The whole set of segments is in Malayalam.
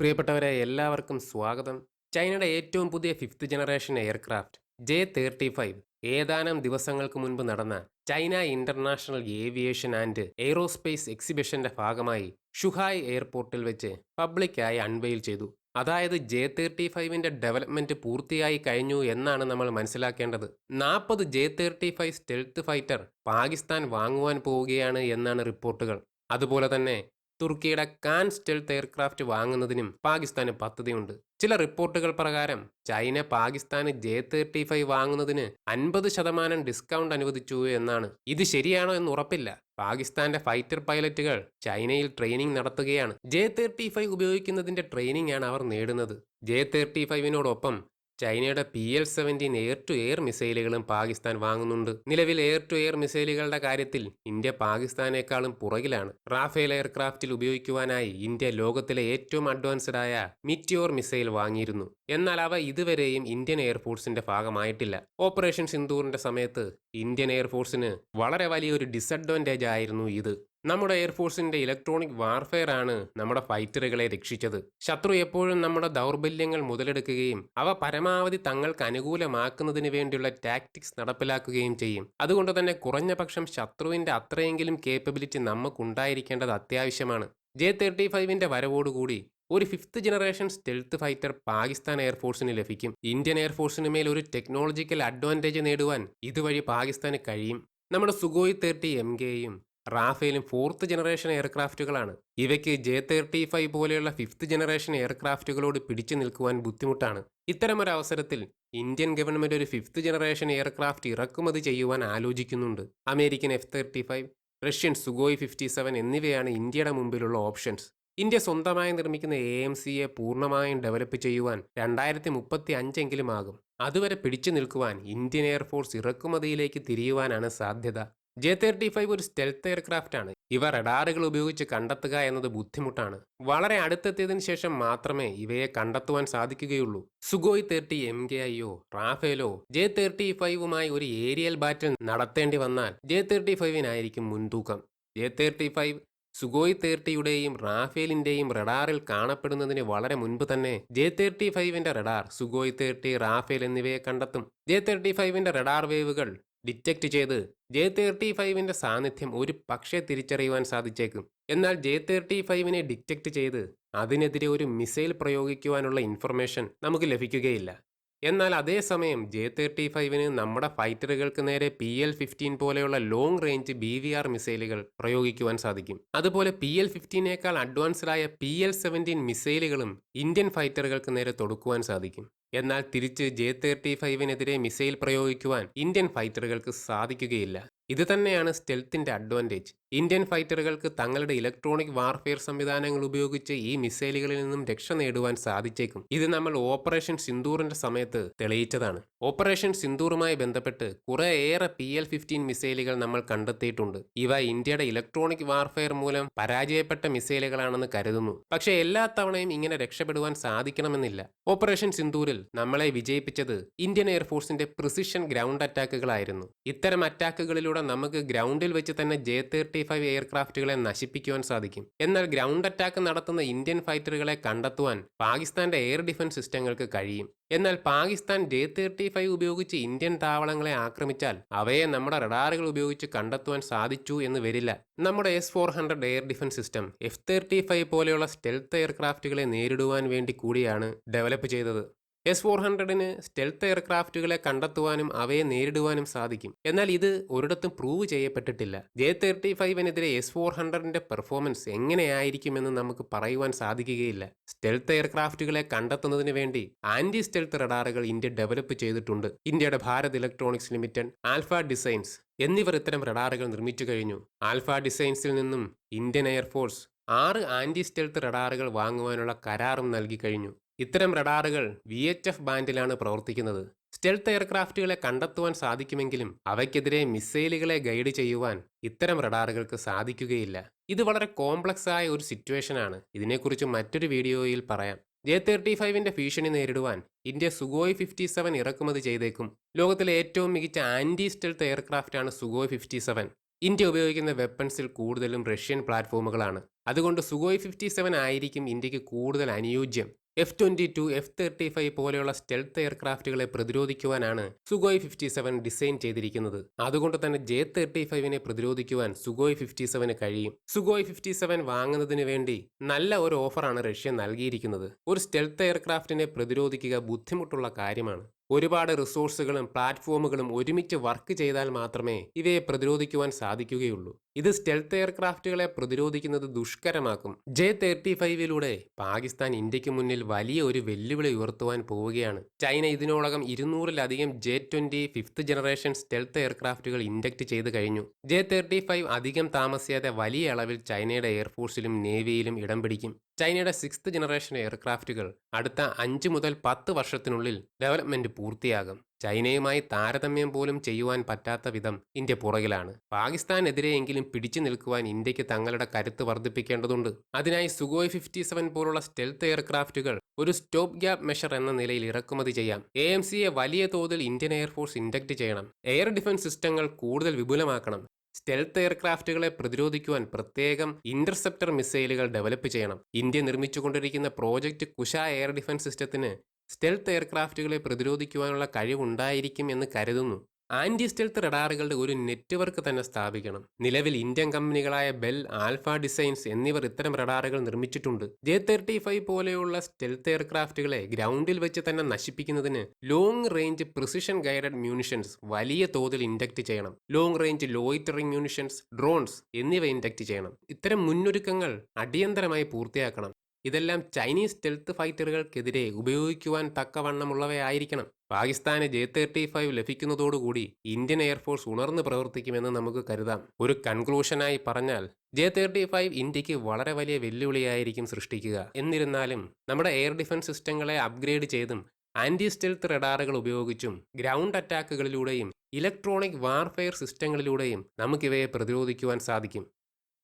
പ്രിയപ്പെട്ടവരെ എല്ലാവർക്കും സ്വാഗതം. ചൈനയുടെ ഏറ്റവും പുതിയ fifth generation aircraft J thirty five ഏതാനും ദിവസങ്ങൾക്ക് മുൻപ് നടന്ന China international aviation and aerospace എക്സിബിഷന്റെ ഭാഗമായി ഷുഹായ് എയർപോർട്ടിൽ വെച്ച് പബ്ലിക്കായി അൺവെയിൽ ചെയ്തു. അതായത് ജെ തേർട്ടി ഫൈവിന്റെ ഡെവലപ്മെന്റ് പൂർത്തിയായി കഴിഞ്ഞു എന്നാണ് നമ്മൾ മനസ്സിലാക്കേണ്ടത്. നാൽപ്പത് J thirty five stealth fighter Pakistan വാങ്ങുവാൻ പോവുകയാണ് എന്നാണ് റിപ്പോർട്ടുകൾ. അതുപോലെ തന്നെ തുർക്കിയുടെ കാൻ സ്റ്റെൽത്ത് എയർക്രാഫ്റ്റ് വാങ്ങുന്നതിനും പാകിസ്ഥാന് പദ്ധതിയുണ്ട്. ചില റിപ്പോർട്ടുകൾ പ്രകാരം ചൈന പാകിസ്ഥാന് ജെ തേർട്ടി ഫൈവ് വാങ്ങുന്നതിന് അൻപത് ശതമാനം ഡിസ്കൗണ്ട് അനുവദിച്ചു എന്നാണ്. ഇത് ശരിയാണോ എന്ന് ഉറപ്പില്ല. പാകിസ്ഥാന്റെ ഫൈറ്റർ പൈലറ്റുകൾ ചൈനയിൽ ട്രെയിനിങ് നടത്തുകയാണ്. ജെ തേർട്ടി ഫൈവ് ഉപയോഗിക്കുന്നതിന്റെ ട്രെയിനിങ് ആണ് അവർ നേടുന്നത്. ജെ തേർട്ടി ഫൈവിനോടൊപ്പം ചൈനയുടെ P L seventeen air to air മിസൈലുകളും Pakistan വാങ്ങുന്നുണ്ട്. നിലവിൽ എയർ ടു എയർ മിസൈലുകളുടെ കാര്യത്തിൽ ഇന്ത്യ പാകിസ്ഥാനേക്കാളും പുറകിലാണ്. റാഫേൽ എയർക്രാഫ്റ്റിൽ ഉപയോഗിക്കുവാനായി ഇന്ത്യ ലോകത്തിലെ ഏറ്റവും അഡ്വാൻസ്ഡ് ആയ മിറ്റിയോർ മിസൈൽ വാങ്ങിയിരുന്നു. എന്നാൽ അവ ഇതുവരെയും ഇന്ത്യൻ എയർഫോഴ്സിന്റെ ഭാഗമായിട്ടില്ല. ഓപ്പറേഷൻ സിന്ദൂറിന്റെ സമയത്ത് ഇന്ത്യൻ എയർഫോഴ്സിന് വളരെ വലിയൊരു ഡിസഡ്വാന്റേജ് ആയിരുന്നു ഇത്. നമ്മുടെ എയർഫോഴ്സിന്റെ ഇലക്ട്രോണിക് വാർഫെയർ ആണ് നമ്മുടെ ഫൈറ്ററുകളെ രക്ഷിച്ചത്. ശത്രു എപ്പോഴും നമ്മുടെ ദൗർബല്യങ്ങൾ മുതലെടുക്കുകയും അവ പരമാവധി തങ്ങൾക്ക് അനുകൂലമാക്കുന്നതിന് വേണ്ടിയുള്ള ടാക്ടിക്സ് നടപ്പിലാക്കുകയും ചെയ്യും. അതുകൊണ്ട് തന്നെ കുറഞ്ഞ പക്ഷം ശത്രുവിന്റെ അത്രയെങ്കിലും കേപ്പബിലിറ്റി നമുക്കുണ്ടായിരിക്കേണ്ടത് അത്യാവശ്യമാണ്. ജെ തേർട്ടി ഫൈവിന്റെ വരവോടുകൂടി ഒരു fifth generation stealth fighter Pakistan എയർഫോഴ്സിന് ലഭിക്കും. ഇന്ത്യൻ എയർഫോഴ്സിന് മേൽ ഒരു ടെക്നോളജിക്കൽ അഡ്വാന്റേജ് നേടുവാൻ ഇതുവഴി പാകിസ്ഥാന് കഴിയും. നമ്മുടെ സുഗോയ് തേർട്ടി എം കെയും റാഫേലും ഫോർത്ത് ജനറേഷൻ എയർക്രാഫ്റ്റുകളാണ്. ഇവയ്ക്ക് ജെ തേർട്ടി ഫൈവ് പോലെയുള്ള ഫിഫ്ത്ത് ജനറേഷൻ എയർക്രാഫ്റ്റുകളോട് പിടിച്ചു നിൽക്കുവാൻ ബുദ്ധിമുട്ടാണ്. ഇത്തരമൊരു അവസരത്തിൽ ഇന്ത്യൻ ഗവൺമെന്റ് ഒരു ഫിഫ്ത്ത് ജനറേഷൻ എയർക്രാഫ്റ്റ് ഇറക്കുമതി ചെയ്യുവാൻ ആലോചിക്കുന്നുണ്ട്. American F thirty five Russian Sukhoi fifty seven എന്നിവയാണ് ഇന്ത്യയുടെ മുമ്പിലുള്ള ഓപ്ഷൻസ്. ഇന്ത്യ സ്വന്തമായി നിർമ്മിക്കുന്ന എ എം സിയെ പൂർണമായും ഡെവലപ്പ് ചെയ്യുവാൻ രണ്ടായിരത്തി മുപ്പത്തി അഞ്ചെങ്കിലും ആകും. അതുവരെ പിടിച്ചു നിൽക്കുവാൻ ഇന്ത്യൻ എയർഫോഴ്സ് ഇറക്കുമതിയിലേക്ക് തിരിയുവാനാണ് സാധ്യത. ജെ തേർട്ടി ഫൈവ് ഒരു സ്റ്റെൽത്ത് എയർക്രാഫ്റ്റ് ആണ്. ഇവ റഡാറുകൾ ഉപയോഗിച്ച് കണ്ടെത്തുക എന്നത് ബുദ്ധിമുട്ടാണ്. വളരെ അടുത്തെത്തിയതിനു ശേഷം മാത്രമേ ഇവയെ കണ്ടെത്തുവാൻ സാധിക്കുകയുള്ളൂ. സുഗോയ് തേർട്ടി എം കെ ഐയോ റാഫേലോ ജെ തേർട്ടി ഫൈവുമായി ഒരു ഏരിയൽ ബാറ്റിൽ നടത്തേണ്ടി വന്നാൽ ജെ തേർട്ടി ഫൈവിനായിരിക്കും മുൻതൂക്കം. ജെ തേർട്ടി ഫൈവ് സുഗോയ് തേർട്ടിയുടെയും റാഫേലിന്റെയും റഡാറിൽ കാണപ്പെടുന്നതിന് വളരെ മുൻപ് തന്നെ ജെ തേർട്ടി ഫൈവിന്റെ റഡാർ സുഗോയ് തേർട്ടി റാഫേൽ എന്നിവയെ കണ്ടെത്തും. ജെ തേർട്ടി ഫൈവിന്റെ റഡാർ വേവുകൾ ഡിറ്റക്ട് ചെയ്ത് ജെ തേർട്ടി ഫൈവിന്റെ സാന്നിധ്യം ഒരു പക്ഷേ തിരിച്ചറിയുവാൻ സാധിച്ചേക്കും. എന്നാൽ ജെ തേർട്ടി ഫൈവിനെ ഡിറ്റക്ട് ചെയ്ത് അതിനെതിരെ ഒരു മിസൈൽ പ്രയോഗിക്കുവാനുള്ള ഇൻഫർമേഷൻ നമുക്ക് ലഭിക്കുകയില്ല. എന്നാൽ അതേസമയം ജെ തേർട്ടി ഫൈവിന് നമ്മുടെ ഫൈറ്ററുകൾക്ക് നേരെ പി എൽ ഫിഫ്റ്റീൻ പോലെയുള്ള long range B V R മിസൈലുകൾ പ്രയോഗിക്കുവാൻ സാധിക്കും. അതുപോലെ പി എൽ ഫിഫ്റ്റീനേക്കാൾ അഡ്വാൻസ്ഡ് ആയ പി എൽ സെവന്റീൻ മിസൈലുകളും ഇന്ത്യൻ ഫൈറ്ററുകൾക്ക് നേരെ തൊടുക്കുവാൻ സാധിക്കും. എന്നാൽ തിരിച്ച് ജെ തേർട്ടി ഫൈവിനെതിരെ മിസൈൽ പ്രയോഗിക്കുവാൻ ഇന്ത്യൻ ഫൈറ്ററുകൾക്ക് സാധിക്കുകയില്ല. ഇത് തന്നെയാണ് സ്റ്റെൽത്തിന്റെ അഡ്വാന്റേജ്. ഇന്ത്യൻ ഫൈറ്ററുകൾക്ക് തങ്ങളുടെ ഇലക്ട്രോണിക് വാർഫെയർ സംവിധാനങ്ങൾ ഉപയോഗിച്ച് ഈ മിസൈലുകളിൽ നിന്നും രക്ഷ നേടുവാൻ സാധിച്ചേക്കും. ഇത് നമ്മൾ ഓപ്പറേഷൻ സിന്ദൂറിന്റെ സമയത്ത് തെളിയിച്ചതാണ്. ഓപ്പറേഷൻ സിന്ദൂറുമായി ബന്ധപ്പെട്ട് കുറേയേറെ പി എൽ ഫിഫ്റ്റീൻ മിസൈലുകൾ നമ്മൾ കണ്ടെത്തിയിട്ടുണ്ട്. ഇവ ഇന്ത്യയുടെ ഇലക്ട്രോണിക് വാർഫെയർ മൂലം പരാജയപ്പെട്ട മിസൈലുകളാണെന്ന് കരുതുന്നു. പക്ഷേ എല്ലാ തവണയും ഇങ്ങനെ രക്ഷപ്പെടുവാൻ സാധിക്കണമെന്നില്ല. ഓപ്പറേഷൻ സിന്ദൂരിൽ നമ്മളെ വിജയിപ്പിച്ചത് ഇന്ത്യൻ എയർഫോഴ്സിന്റെ പ്രിസിഷൻ ഗ്രൗണ്ട് അറ്റാക്കുകളായിരുന്നു ഇത്തരം അറ്റാക്കുകളിലൂടെ നമുക്ക് ഗ്രൗണ്ടിൽ വെച്ച് തന്നെ ജെ തേർട്ടി ഫൈവ് എയർക്രാഫ്റ്റുകളെ നശിപ്പിക്കുവാൻ സാധിക്കും. എന്നാൽ ഗ്രൗണ്ട് അറ്റാക്ക് നടത്തുന്ന ഇന്ത്യൻ ഫൈറ്ററുകളെ കണ്ടെത്തുവാൻ പാകിസ്ഥാന്റെ എയർ ഡിഫൻസ് സിസ്റ്റങ്ങൾക്ക് കഴിയും. എന്നാൽ പാകിസ്ഥാൻ ജെ തേർട്ടി ഫൈവ് ഉപയോഗിച്ച് ഇന്ത്യൻ താവളങ്ങളെ ആക്രമിച്ചാൽ അവയെ നമ്മുടെ റഡാറുകൾ ഉപയോഗിച്ച് കണ്ടെത്തുവാൻ സാധിച്ചു എന്ന് വരില്ല. നമ്മുടെ S four hundred air defence system F thirty five പോലെയുള്ള സ്റ്റെൽത്ത് എയർക്രാഫ്റ്റുകളെ നേരിടുവാൻ വേണ്ടി കൂടിയാണ് ഡെവലപ്പ് ചെയ്തത്. എസ് ഫോർ ഹൺഡ്രഡിന് സ്റ്റെൽത്ത് എയർക്രാഫ്റ്റുകളെ കണ്ടെത്തുവാനും അവയെ നേരിടുവാനും സാധിക്കും. എന്നാൽ ഇത് ഒരിടത്തും പ്രൂവ് ചെയ്യപ്പെട്ടിട്ടില്ല. ജെ തേർട്ടി ഫൈവിനെതിരെ എസ് ഫോർ ഹൺഡ്രഡിന്റെ പെർഫോമൻസ് എങ്ങനെയായിരിക്കുമെന്ന് നമുക്ക് പറയുവാൻ സാധിക്കുകയില്ല. സ്റ്റെൽത്ത് എയർക്രാഫ്റ്റുകളെ കണ്ടെത്തുന്നതിന് വേണ്ടി ആന്റി സ്റ്റെൽത്ത് റഡാറുകൾ ഇന്ത്യ ഡെവലപ്പ് ചെയ്തിട്ടുണ്ട്. ഇന്ത്യയുടെ Bharat electronics limited alpha designs എന്നിവർ ഇത്തരം റഡാറുകൾ നിർമ്മിച്ചു കഴിഞ്ഞു. ആൽഫ ഡിസൈൻസിൽ നിന്നും ഇന്ത്യൻ എയർഫോഴ്സ് ആറ് ആന്റി സ്റ്റെൽത്ത് റഡാറുകൾ വാങ്ങുവാനുള്ള കരാറും നൽകി കഴിഞ്ഞു. ഇത്തരം റഡാറുകൾ വി എച്ച് എഫ് ബാൻഡിലാണ് പ്രവർത്തിക്കുന്നത്. സ്റ്റെൽത്ത് എയർക്രാഫ്റ്റുകളെ കണ്ടെത്തുവാൻ സാധിക്കുമെങ്കിലും അവയ്ക്കെതിരെ മിസൈലുകളെ ഗൈഡ് ചെയ്യുവാൻ ഇത്തരം റഡാറുകൾക്ക് സാധിക്കുകയില്ല. ഇത് വളരെ കോംപ്ലക്സ് ആയ ഒരു സിറ്റുവേഷനാണ്. ഇതിനെക്കുറിച്ച് മറ്റൊരു വീഡിയോയിൽ പറയാം. ജെ തേർട്ടി ഫൈവിന്റെ ഭീഷണി നേരിടുവാൻ ഇന്ത്യ സുഗോയ് ഫിഫ്റ്റി സെവൻ ഇറക്കുമതി ചെയ്തേക്കും. ലോകത്തിലെ ഏറ്റവും മികച്ച ആന്റി സ്റ്റെൽത്ത് എയർക്രാഫ്റ്റ് ആണ് സുഗോയ് ഫിഫ്റ്റി സെവൻ. ഇന്ത്യ ഉപയോഗിക്കുന്ന വെപ്പൺസിൽ കൂടുതലും റഷ്യൻ പ്ലാറ്റ്ഫോമുകളാണ്. അതുകൊണ്ട് സുഗോയ് ഫിഫ്റ്റി സെവൻ ആയിരിക്കും ഇന്ത്യയ്ക്ക് കൂടുതൽ അനുയോജ്യം. F twenty two F thirty five പോലെയുള്ള സ്റ്റെൽത്ത് എയർക്രാഫ്റ്റുകളെ പ്രതിരോധിക്കുവാനാണ് സുഗോയ് ഫിഫ്റ്റി സെവൻ ഡിസൈൻ ചെയ്തിരിക്കുന്നത്. അതുകൊണ്ട് തന്നെ ജെ തേർട്ടി ഫൈവിനെ പ്രതിരോധിക്കുവാൻ സുഗോയ് ഫിഫ്റ്റി സെവന് കഴിയും. സുഗോയ് ഫിഫ്റ്റി സെവൻ വാങ്ങുന്നതിന് വേണ്ടി നല്ല ഒരു ഓഫറാണ് റഷ്യ നൽകിയിരിക്കുന്നത്. ഒരു സ്റ്റെൽത്ത് എയർക്രാഫ്റ്റിനെ പ്രതിരോധിക്കുക ബുദ്ധിമുട്ടുള്ള കാര്യമാണ്. ഒരുപാട് റിസോഴ്സുകളും പ്ലാറ്റ്ഫോമുകളും ഒരുമിച്ച് വർക്ക് ചെയ്താൽ മാത്രമേ ഇവയെ പ്രതിരോധിക്കുവാൻ സാധിക്കുകയുള്ളൂ. ഇത് സ്റ്റെൽത്ത് എയർക്രാഫ്റ്റുകളെ പ്രതിരോധിക്കുന്നത് ദുഷ്കരമാക്കും. ജെ തേർട്ടി ഫൈവിലൂടെ പാകിസ്ഥാൻ ഇന്ത്യയ്ക്ക് മുന്നിൽ വലിയ ഒരു വെല്ലുവിളി ഉയർത്തുവാൻ പോവുകയാണ്. ചൈന ഇതിനോടകം ഇരുന്നൂറിലധികം J twenty fifth generation stealth എയർക്രാഫ്റ്റുകൾ induct ചെയ്ത് കഴിഞ്ഞു. ജെ തേർട്ടി ഫൈവ് അധികം താമസിയാതെ വലിയ അളവിൽ ചൈനയുടെ എയർഫോഴ്സിലും നേവിയിലും ഇടം പിടിക്കും. ചൈനയുടെ സിക്സ്ത് ജനറേഷൻ എയർക്രാഫ്റ്റുകൾ അടുത്ത അഞ്ച് മുതൽ പത്ത് വർഷത്തിനുള്ളിൽ ഡെവലപ്മെന്റ് പൂർത്തിയാകും. ചൈനയുമായി താരതമ്യം പോലും ചെയ്യുവാൻ പറ്റാത്ത വിധം ഇന്ത്യ പുറകിലാണ്. പാകിസ്ഥാനെതിരെയെങ്കിലും പിടിച്ചു നിൽക്കുവാൻ ഇന്ത്യയ്ക്ക് തങ്ങളുടെ കരുത്ത് വർദ്ധിപ്പിക്കേണ്ടതുണ്ട്. അതിനായി സുഗോയ് ഫിഫ്റ്റി സെവൻ പോലുള്ള സ്റ്റെൽത്ത് എയർക്രാഫ്റ്റുകൾ ഒരു സ്റ്റോപ്പ് ഗ്യാപ്പ് മെഷർ എന്ന നിലയിൽ ഇറക്കുമതി ചെയ്യാം. എ എം സിയെ വലിയ തോതിൽ ഇന്ത്യൻ എയർഫോഴ്സ് ഇൻഡക്ട് ചെയ്യണം. എയർ ഡിഫൻസ് സിസ്റ്റങ്ങൾ കൂടുതൽ വിപുലമാക്കണം. സ്റ്റെൽത്ത് എയർക്രാഫ്റ്റുകളെ പ്രതിരോധിക്കുവാൻ പ്രത്യേകം ഇന്റർസെപ്റ്റർ മിസൈലുകൾ ഡെവലപ്പ് ചെയ്യണം. ഇന്ത്യ നിർമ്മിച്ചുകൊണ്ടിരിക്കുന്ന പ്രോജക്റ്റ് കുശ എയർ ഡിഫൻസ് സിസ്റ്റത്തിന് സ്റ്റെൽത്ത് എയർക്രാഫ്റ്റുകളെ പ്രതിരോധിക്കുവാനുള്ള കഴിവുണ്ടായിരിക്കും എന്ന് കരുതുന്നു. ആന്റി സ്റ്റെൽത്ത് റഡാറുകളുടെ ഒരു നെറ്റ്വർക്ക് തന്നെ സ്ഥാപിക്കണം. നിലവിൽ ഇന്ത്യൻ കമ്പനികളായ ബെൽ ആൽഫ ഡിസൈൻസ് എന്നിവർ ഇത്തരം റഡാറുകൾ നിർമ്മിച്ചിട്ടുണ്ട്. ജെ തേർട്ടി ഫൈവ് പോലെയുള്ള സ്റ്റെൽത്ത് എയർക്രാഫ്റ്റുകളെ ഗ്രൗണ്ടിൽ വെച്ച് തന്നെ നശിപ്പിക്കുന്നതിന് long range precision guided munitions വലിയ തോതിൽ ഇൻഡക്ട് ചെയ്യണം. Long range loitering munitions drones എന്നിവ ഇൻഡക്ട് ചെയ്യണം. ഇത്തരം മുന്നൊരുക്കങ്ങൾ അടിയന്തരമായി പൂർത്തിയാക്കണം. ഇതെല്ലാം ചൈനീസ് സ്റ്റെൽത്ത് ഫൈറ്ററുകൾക്കെതിരെ ഉപയോഗിക്കുവാൻ തക്കവണ്ണമുള്ളവയായിരിക്കണം. പാകിസ്ഥാന് ജെ തേർട്ടി ഫൈവ് ലഭിക്കുന്നതോടുകൂടി ഇന്ത്യൻ എയർഫോഴ്സ് ഉണർന്നു പ്രവർത്തിക്കുമെന്ന് നമുക്ക് കരുതാം. ഒരു കൺക്ലൂഷനായി പറഞ്ഞാൽ ജെ തേർട്ടി ഫൈവ് ഇന്ത്യയ്ക്ക് വളരെ വലിയ വെല്ലുവിളിയായിരിക്കും സൃഷ്ടിക്കുക. എന്നിരുന്നാലും നമ്മുടെ എയർ ഡിഫൻസ് സിസ്റ്റങ്ങളെ അപ്ഗ്രേഡ് ചെയ്തും ആന്റി സ്റ്റെൽത്ത് റഡാറുകൾ ഉപയോഗിച്ചും ഗ്രൗണ്ട് അറ്റാക്കുകളിലൂടെയും ഇലക്ട്രോണിക് വാർഫെയർ സിസ്റ്റങ്ങളിലൂടെയും നമുക്കിവയെ പ്രതിരോധിക്കുവാൻ സാധിക്കും.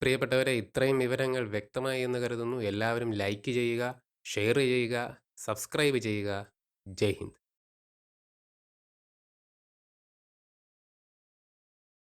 പ്രിയപ്പെട്ടവരെ ഇത്രയും വിവരങ്ങൾ വ്യക്തമായി എന്ന് കരുതുന്നു. എല്ലാവരും ലൈക്ക് ചെയ്യുക ഷെയർ ചെയ്യുക സബ്സ്ക്രൈബ് ചെയ്യുക. ജയ് ഹിന്ദ്.